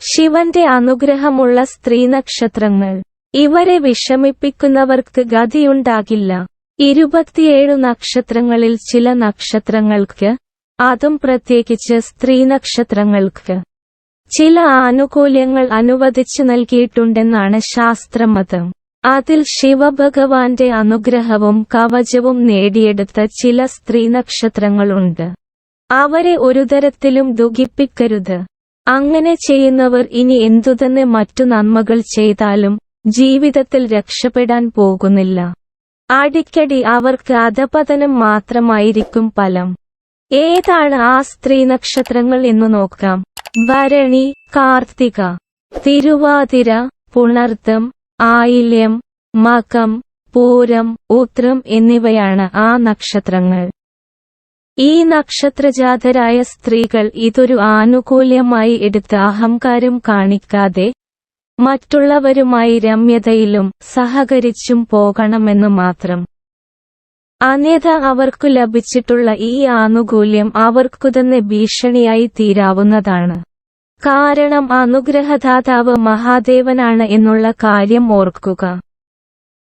ശിവന്റെ അനുഗ്രഹമുള്ള സ്ത്രീ നക്ഷത്രങ്ങൾ ഇവരെ വിഷമിപ്പിക്കുന്നവർക്ക് ഗതിയുണ്ടാകില്ല. ഇരുപത്തിയേഴു നക്ഷത്രങ്ങളിൽ ചില നക്ഷത്രങ്ങൾക്ക് അതും പ്രത്യേകിച്ച് സ്ത്രീ നക്ഷത്രങ്ങൾക്ക് ചില ആനുകൂല്യങ്ങൾ അനുവദിച്ചു നൽകിയിട്ടുണ്ടെന്നാണ് ശാസ്ത്രമതം. അതിൽ ശിവഭഗവാന്റെ അനുഗ്രഹവും കവചവും നേടിയെടുത്ത ചില സ്ത്രീ നക്ഷത്രങ്ങളുണ്ട് അവരെ ഒരു തരത്തിലും ദുഃഖിപ്പിക്കരുത്. അങ്ങനെ ചെയ്യുന്നവർ ഇനി എന്തുതന്നെ മറ്റു നന്മകൾ ചെയ്താലും ജീവിതത്തിൽ രക്ഷപ്പെടാൻ പോകുന്നില്ല. അടിക്കടി അവർക്ക് അധപതനം മാത്രമായിരിക്കും ഫലം. ഏതാണ് ആ സ്ത്രീ നക്ഷത്രങ്ങൾ എന്ന് നോക്കാം. ഭരണി കാർത്തിക. തിരുവാതിര പുണർത്തം ആയില്യം മകം പൂരം ഉത്രം എന്നിവയാണ് ആ നക്ഷത്രങ്ങൾ. ഈ നക്ഷത്രജാതരായ സ്ത്രീകൾ ഇതൊരു ആനുകൂല്യമായി എടുത്ത് അഹംകാരം കാണിക്കാതെ മറ്റുള്ളവരുമായി രമ്യതയിലും സഹകരിച്ചും പോകണമെന്ന് മാത്രം. അനേത അവർക്കു ലഭിച്ചിട്ടുള്ള ഈ ആനുകൂല്യം അവർക്കു തന്നെ ഭീഷണിയായി തീരാവുന്നതാണ്. കാരണം അനുഗ്രഹദാതാവ് മഹാദേവനാണ് എന്നുള്ള കാര്യം ഓർക്കുക.